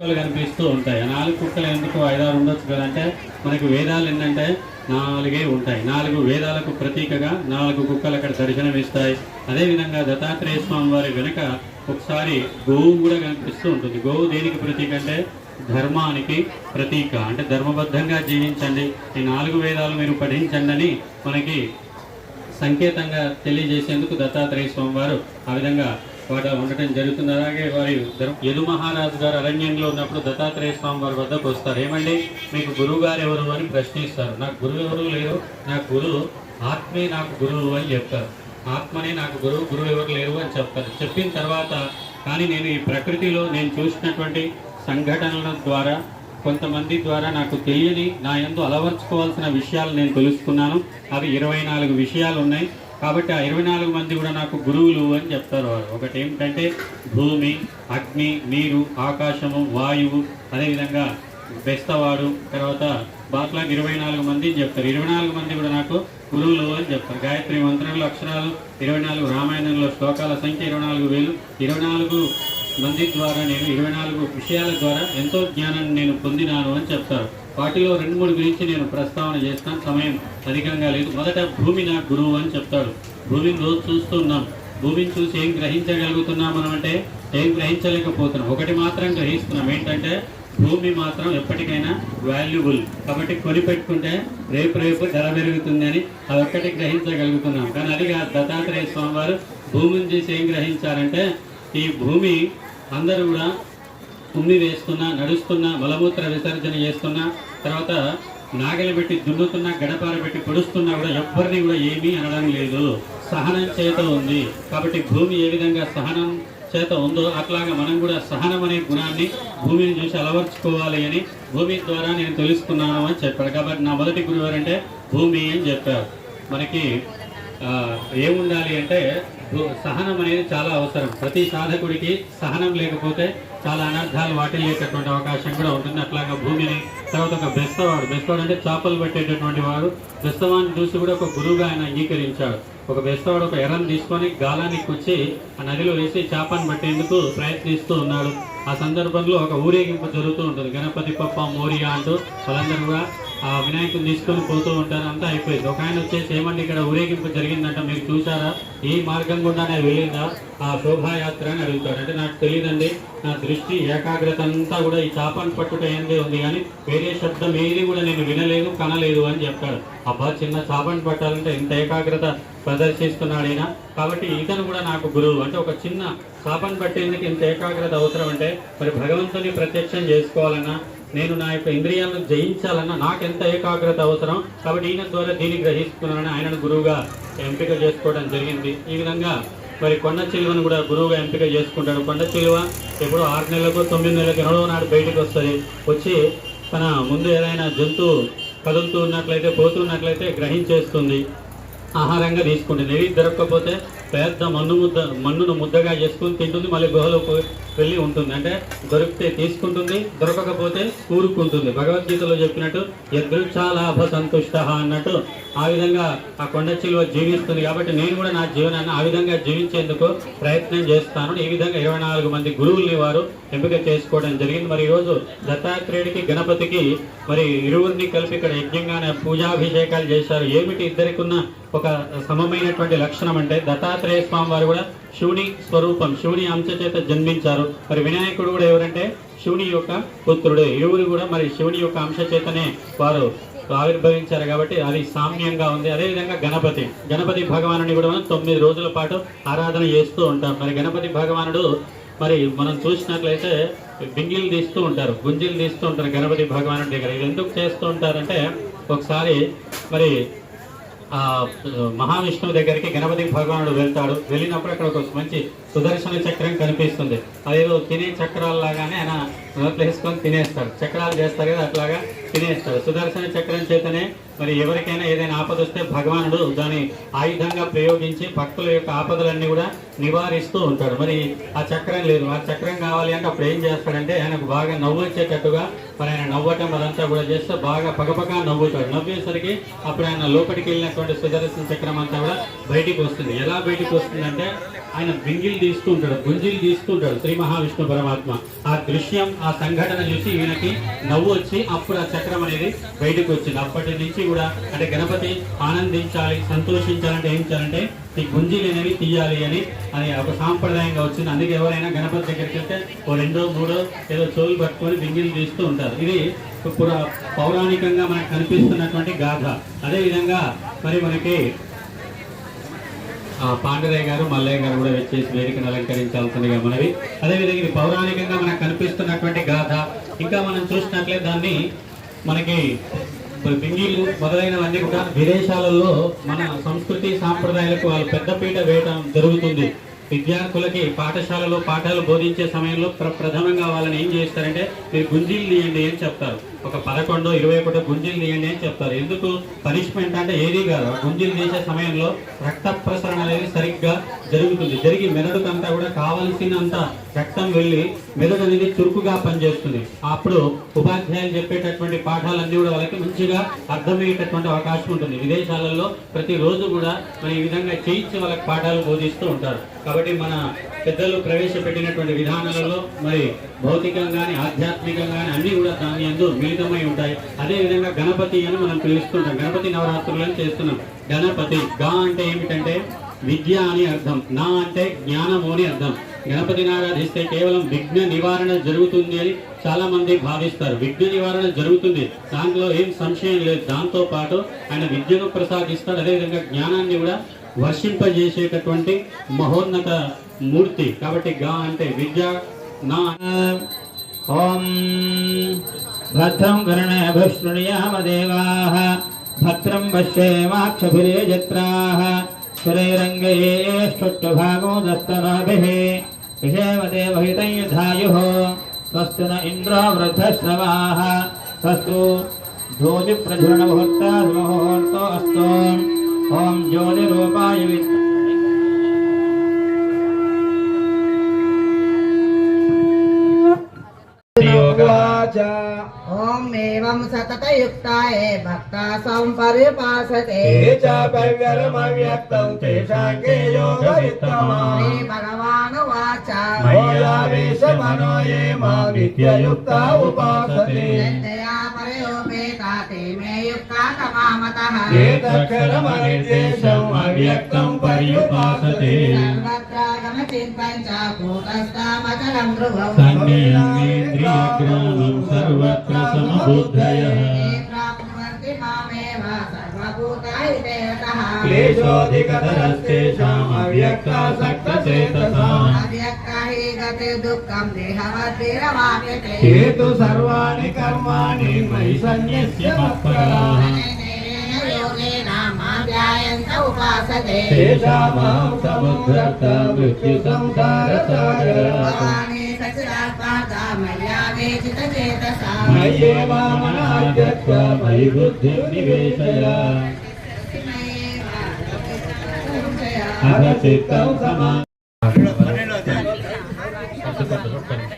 కుక్కలు కనిపిస్తూ ఉంటాయి. ఆ నాలుగు కుక్కలు ఎందుకు ఐదారు ఉండొచ్చు కదంటే మనకు వేదాలు ఏంటంటే నాలుగే ఉంటాయి. నాలుగు వేదాలకు ప్రతీకగా నాలుగు కుక్కలు అక్కడ దర్శనమిస్తాయి అదేవిధంగా దత్తాత్రేయ స్వామి వారి వెనుక ఒకసారి గోవు కూడా కనిపిస్తూ ఉంటుంది. గోవు దేనికి ప్రతీక అంటే ధర్మానికి ప్రతీక. అంటే ధర్మబద్ధంగా జీవించండి. ఈ నాలుగు వేదాలు మీరు పఠించండి అని మనకి సంకేతంగా తెలియజేసేందుకు దత్తాత్రేయ స్వామి వారు ఆ విధంగా వాట ఉండటం జరుగుతుంది. అలాగే వారి యదు మహారాజు గారు అరణ్యంలో ఉన్నప్పుడు దత్తాత్రేయ స్వామి వారి వద్దకు వస్తారు. ఏమండి? మీకు గురువు గారు ఎవరు అని ప్రశ్నిస్తారు. నాకు గురువు ఎవరు లేరు. నాకు గురువు ఆత్మే నాకు గురువు అని చెప్తారు. ఆత్మనే నాకు గురువు గురువు ఎవరు లేరు అని చెప్తారు. చెప్పిన తర్వాత కానీ నేను ఈ ప్రకృతిలో నేను చూసినటువంటి సంఘటనల ద్వారా కొంతమంది ద్వారా నాకు తెలియని నా ఎందు అలవర్చుకోవాల్సిన విషయాలు నేను తెలుసుకున్నాను. అవి ఇరవై నాలుగు విషయాలు ఉన్నాయి. కాబట్టి ఆ ఇరవై నాలుగు మంది కూడా నాకు గురువులు అని చెప్తారు వారు. ఒకటి ఏమిటంటే భూమి అగ్ని నీరు ఆకాశము వాయువు అదేవిధంగా బెస్తవాడు తర్వాత బాట్లాకి ఇరవై నాలుగు మంది చెప్తారు. ఇరవై నాలుగు మంది కూడా నాకు గురువులు అని చెప్తారు. గాయత్రి మంత్రంలో అక్షరాలు ఇరవై నాలుగు రామాయణంలో శ్లోకాల సంఖ్య ఇరవై నాలుగు వేలు. ఇరవై నాలుగు మంది ద్వారా నేను ఇరవై నాలుగు విషయాల ద్వారా ఎంతో జ్ఞానాన్ని నేను పొందినాను అని చెప్తారు. వాటిలో రెండు మూడు గురించి నేను ప్రస్తావన చేస్తాను. సమయం అధికంగా లేదు. మొదట భూమి నా గురువు అని చెప్తాడు. భూమిని రోజు చూస్తున్నాం భూమిని చూసి ఏం గ్రహించగలుగుతున్నాం మనం అంటే ఏం గ్రహించలేకపోతున్నాం. ఒకటి మాత్రం గ్రహిస్తున్నాం. ఏంటంటే భూమి మాత్రం ఎప్పటికైనా వాల్యుబుల్ కాబట్టి కొని పెట్టుకుంటే రేపు రేపు ధర పెరుగుతుంది అని అదొక్కటి గ్రహించగలుగుతున్నాం. కానీ అది కాదు. దత్తాత్రేయ స్వామి వారు భూమిని చూసి ఏం గ్రహించారంటే ఈ భూమి అందరూ కూడా ఉమ్మి వేస్తున్నా నడుస్తున్నా మలమూత్ర విసర్జన చేస్తున్నా తర్వాత నాగలి పెట్టి దున్నుతున్నా గడపార పెట్టి పొడుస్తున్నా కూడా ఎవ్వరిని కూడా ఏమీ అనడం లేదు. సహనం చేత ఉంది. కాబట్టి భూమి ఏ విధంగా సహనం చేత ఉందో అట్లాగా మనం కూడా సహనం అనే గుణాన్ని భూమిని చూసి అలవర్చుకోవాలి అని భూమి ద్వారా నేను తెలుసుకున్నాను అని చెప్పాడు. కాబట్టి నా మొదటి గురువు భూమి అని చెప్పారు. మనకి ఏముండాలి అంటే సహనం అనేది చాలా అవసరం. ప్రతి సాధకుడికి సహనం లేకపోతే చాలా అనర్థాలు వాటిల్లేటటువంటి అవకాశం కూడా ఉంటుంది. అట్లాగా భూమిని తర్వాత ఒక బెస్తవాడు బెస్తవాడు అంటే చేపలు పట్టేటటువంటి వాడు. బెస్తవాన్ని చూసి కూడా ఒక గురువుగా ఆయన అంగీకరించాడు. ఒక బెస్తవాడు ఒక ఎర్రను తీసుకొని గాలానికి వచ్చి ఆ నదిలో వేసి చేపను పట్టేందుకు ప్రయత్నిస్తూ ఉన్నాడు. ఆ సందర్భంలో ఒక ఊరేగింపు జరుగుతూ ఉంటుంది. గణపతి పప్ప మోరియా అంటూ వాళ్ళందరూ కూడా ఆ వినాయకుని తీసుకొని పోతూ ఉంటారు అంతా అయిపోయింది. ఒక ఆయన వచ్చేసి ఏమండి ఇక్కడ ఊరేగింపు జరిగిందంట మీరు చూసారా ఈ మార్గం గుండానే వెళ్ళిందా? ఆ శోభాయాత్ర అని అడుగుతాడు అంటే నాకు తెలియదండి. నా దృష్టి ఏకాగ్రత అంతా కూడా ఈ చాపను పట్టుట ఏందే ఉంది కానీ వేరే శబ్దం ఏది కూడా నేను వినలేదు కనలేదు అని చెప్తాడు. అబ్బా చిన్న చాపను పట్టాలంటే ఇంత ఏకాగ్రత ప్రదర్శిస్తున్నాడు ఈయన. కాబట్టి ఇతను కూడా నాకు గురువు. అంటే ఒక చిన్న చాపను పట్టేందుకు ఇంత ఏకాగ్రత అవసరం అంటే మరి భగవంతుని ప్రత్యక్షం చేసుకోవాలన్నా నేను నా యొక్క ఇంద్రియాలను జయించాలన్నా నాకు ఎంత ఏకాగ్రత అవసరం? కాబట్టి ఈయన ద్వారా దీన్ని గ్రహిస్తున్నానని ఆయనను గురువుగా ఎంపిక చేసుకోవడం జరిగింది. ఈ విధంగా మరి కొండ చిలువను కూడా గురువుగా ఎంపిక చేసుకుంటాడు. కొండ చిలువ ఎప్పుడో ఆరు నెలలకు తొమ్మిది నెలలకు ఎనడో నాడు బయటకు వస్తుంది. వచ్చి తన ముందు ఏదైనా జంతువు కదులుతూ ఉన్నట్లయితే పోతున్నట్లయితే గ్రహించేస్తుంది. ఆహారంగా తీసుకుంటుంది. ఏవి దొరకకపోతే పెద్ద మన్ను ముద్ద మన్నును ముద్దగా చేసుకుని తింటుంది మళ్ళీ గుహలోకి వెళ్ళి ఉంటుంది. అంటే దొరికితే తీసుకుంటుంది దొరకకపోతే కూరుకుంటుంది భగవద్గీతలో చెప్పినట్టు యదృక్షాలాభ సంతుష్ట అన్నట్టు ఆ విధంగా ఆ కొండ చిలువ జీవిస్తుంది కాబట్టి నేను కూడా నా జీవనాన్ని ఆ విధంగా జీవించేందుకు ప్రయత్నం చేస్తాను. ఈ విధంగా ఇరవై నాలుగు మంది గురువుల్ని వారు ఎంపిక చేసుకోవడం జరిగింది. మరి ఈరోజు దత్తాత్రేయుడికి గణపతికి మరి ఇరువురిని కలిపి ఇక్కడ యజ్ఞంగానే పూజాభిషేకాలు చేశారు. ఏమిటి ఇద్దరికి ఉన్న ఒక సమమైనటువంటి లక్షణం అంటే దత్తాత్రేయ స్వామి వారు కూడా శివుని స్వరూపం శివుని అంశ చేత జన్మించారు. మరి వినాయకుడు కూడా ఎవరంటే శివుని యొక్క పుత్రుడే. ఇరువురు కూడా మరి శివుని యొక్క అంశ చేతనే వారు ఆవిర్భవించారు కాబట్టి అది సామ్యంగా ఉంది. అదేవిధంగా గణపతి. గణపతి భగవానుని కూడా మనం తొమ్మిది రోజుల పాటు ఆరాధన చేస్తూ ఉంటాం. మరి గణపతి భగవానుడు మరి మనం చూసినట్లయితే బింగిలు తీస్తూ ఉంటారు. గుంజీలు తీస్తూ ఉంటారు గణపతి భగవానుడి దగ్గర. ఇది ఎందుకు చేస్తూ ఉంటారంటే ఒకసారి మరి మహావిష్ణువు దగ్గరికి గణపతి భగవానుడు వెళ్తాడు. వెళ్ళినప్పుడు అక్కడ ఒక మంచి సుదర్శన చక్రం కనిపిస్తుంది. అదేదో తినే చక్రాల్లాగానే లాగానే ఆయన వేసుకొని తినేస్తారు. చక్రాలు చేస్తారు కదా అట్లాగా తినేస్తారు. సుదర్శన చక్రం చేతనే మరి ఎవరికైనా ఏదైనా ఆపద వస్తే భగవానుడు దాని ఆయుధంగా ప్రయోగించి భక్తుల యొక్క ఆపదలన్నీ కూడా నివారిస్తూ ఉంటాడు. మరి ఆ చక్రం లేదు. ఆ చక్రం కావాలి అంటే అప్పుడు ఏం చేస్తాడంటే ఆయనకు బాగా నవ్వు వచ్చేటట్టుగా మరి ఆయన నవ్వటం అదంతా కూడా చేస్తే బాగా పగపగా నవ్వుతాడు. నవ్వేసరికి అప్పుడు ఆయన లోపలికి వెళ్ళినటువంటి సుదర్శన చక్రం అంతా కూడా బయటికి వస్తుంది. ఎలా బయటికి వస్తుందంటే ఆయన బింగిల్ తీస్తూ ఉంటాడు గుంజిలు తీస్తూ ఉంటాడు శ్రీ మహావిష్ణు పరమాత్మ. ఆ దృశ్యం ఆ సంఘటన చూసి ఈయనకి నవ్వు వచ్చి అప్పుడు ఆ చక్రం అనేది బయటకు వచ్చింది. అప్పటి నుంచి కూడా అంటే గణపతి ఆనందించాలి సంతోషించాలంటే ఏం చేయాలంటే ఈ గుంజీలు అనేవి తీయాలి అని అని ఒక సాంప్రదాయంగా వచ్చింది. అందుకే ఎవరైనా గణపతి దగ్గరికి వెళ్తే ఓ రెండో మూడో ఏదో చెవులు పట్టుకొని బింగిలు తీస్తూ ఉంటారు. ఇది పురా పౌరాణికంగా మనకు కనిపిస్తున్నటువంటి గాథ. అదేవిధంగా మరి మనకి పాండరయ్య గారు మల్లయ్య గారు కూడా వచ్చేసి వేదికను అలంకరించాల్సిందిగా మనవి. అదేవిధంగా ఇది పౌరాణికంగా మనకు కనిపిస్తున్నటువంటి గాథ. ఇంకా మనం చూసినట్లే దాన్ని మనకి బింగీలు మొదలైనవన్నీ కూడా విదేశాలలో మన సంస్కృతి సాంప్రదాయాలకు వాళ్ళు పెద్దపీట వేయడం జరుగుతుంది. విద్యార్థులకి పాఠశాలలో పాఠాలు బోధించే సమయంలో ప్ర ప్రధానంగా వాళ్ళని ఏం చేస్తారంటే మీరు గుంజీలు తీయండి అని చెప్తారు. ఒక పదకొండో ఇరవై ఒకటో గుంజీలు తీయండి అని చెప్తారు. ఎందుకు? పనిష్మెంట్ అంటే ఏది కాదు. గుంజీలు తీసే సమయంలో రక్త ప్రసరణ అనేది సరిగ్గా జరుగుతుంది. జరిగి మెదడుకంతా కూడా కావలసినంత రక్తం వెళ్ళి మెదడు అనేది చురుకుగా పనిచేస్తుంది. అప్పుడు ఉపాధ్యాయులు చెప్పేటటువంటి పాఠాలన్నీ కూడా వాళ్ళకి మంచిగా అర్థమయ్యేటటువంటి అవకాశం ఉంటుంది. విదేశాలలో ప్రతిరోజు కూడా మరి ఈ విధంగా చేయించి వాళ్ళకి పాఠాలు బోధిస్తూ ఉంటారు. కాబట్టి మన పెద్దలు ప్రవేశపెట్టినటువంటి విధానాలలో మరి భౌతికంగాని ఆధ్యాత్మికంగాని అన్ని కూడా దాని అందు మిళితమై ఉంటాయి. అదే విధంగా గణపతి అని మనం పిలుస్తుంటాం. గణపతి నవరాత్రులను చేస్తున్నాం. గణపతి గా అంటే ఏమిటంటే విద్య అని అర్థం. నా అంటే జ్ఞానము అని అర్థం. గణపతిని ఆరాధిస్తే కేవలం విఘ్న నివారణ జరుగుతుంది అని చాలా మంది భావిస్తారు. విఘ్న నివారణ జరుగుతుంది. దాంట్లో ఏం సంశయం లేదు. దాంతో పాటు ఆయన విద్యను ప్రసాదిస్తాడు. అదేవిధంగా జ్ఞానాన్ని కూడా వర్షింపజేసేటటువంటి మహోన్నత మూర్తి. కాబట్టి గా అంటే విద్య నా ఓం భద్రం గణే భృష్ణుయామదేవాః భద్రం పశ్యేమాక్షభిరేజత్రాः శ్రీరంగేష్టుభాగో దస్తనాభిः విషేమదేవహితం యుధాయుः స్వస్తి न ఇంద్ర వృద్ధశ్రవాः ముహూర్తో అస్తు. ॐ ज्योतिरूपाय विद्महे। ॐ एवं सततयुक्ताय भक्ता संपर्युपासते ते चाप्यव्यक्तं तेषां के योगवित्तमा श्रीभगवानुवाच मय्यावेशमनो ये माँ नित्ययुक्ता उपासते। युक्ता तमामतः ये तक्षरमनिर्देशम् अव्यक्तं पर्युपासते सर्वत्रागमचिन्तं च कूटस्थामचलं ध्रुवम् सन्नियमेन्द्रियग्रामं सर्वत्र समबुद्धयः ये प्राप्नुवन्ति मामेव सर्वभूतायुते यतः क्लेशोऽधिकतरस्तेषाम् अव्यक्तासक्तचेतसाम् अव्यक्ता हि गतिर्दुःखं देहवद्भिरवाप्यते ये तु सर्वाणि कर्माणि मयि सन्न्यस्य मत्पराः योगेन मां ध्यायन्त उपासते तेषामहं समुद्धर्ता मृत्युसंसारसागरात् भवानी सचिदात्माता मया वेचितचेतसा मय्येवामनाद्यत्व मयि बुद्धिं निवेशय मय्येव अथ चित्तं समा